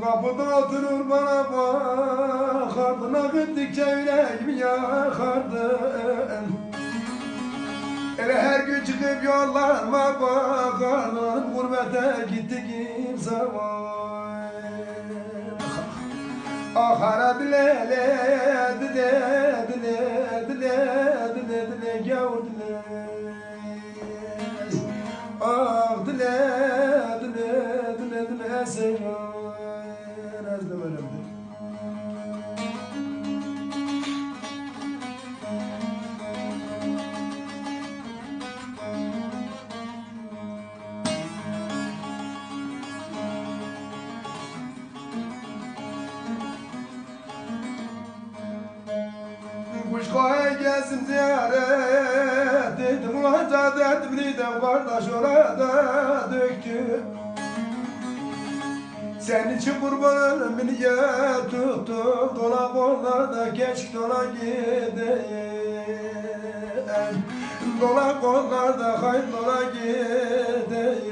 Kapıda oturur bana bakardın Akıttıkça yüreğimi yakardın Ele her gün çıkıp yollarıma bakardın Gurbete gittiğim zaman. Ah hara dile le dile dile dile dile dile gavur dile. Ah dile dile dile dile seyran Kuş koya gelsin ziyaret. Dedim ulan cadet bilidem kardeş orada döktü. Senin için beni yer tuttum Dolap onlarda geç dola gideyim Dola kollarda hayır dola gideyim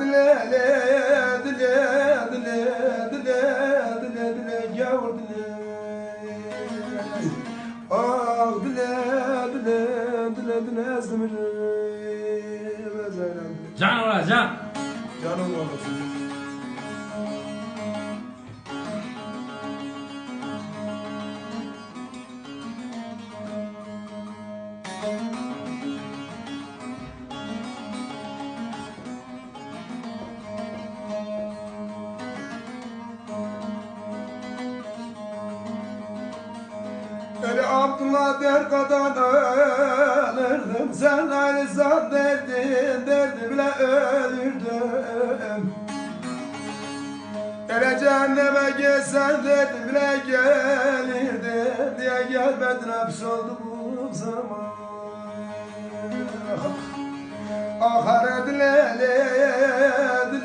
dile dile dile dile dile ezmir Can ola can. Canım olasın Öyle Abdullah der kadar ölürdüm Sen aynı zat derdin derdi bile ölürdüm Öyle cehenneme gelsen derdi bile gelirdim Diye gelmedin hapsoldu bu zaman Ah dile dile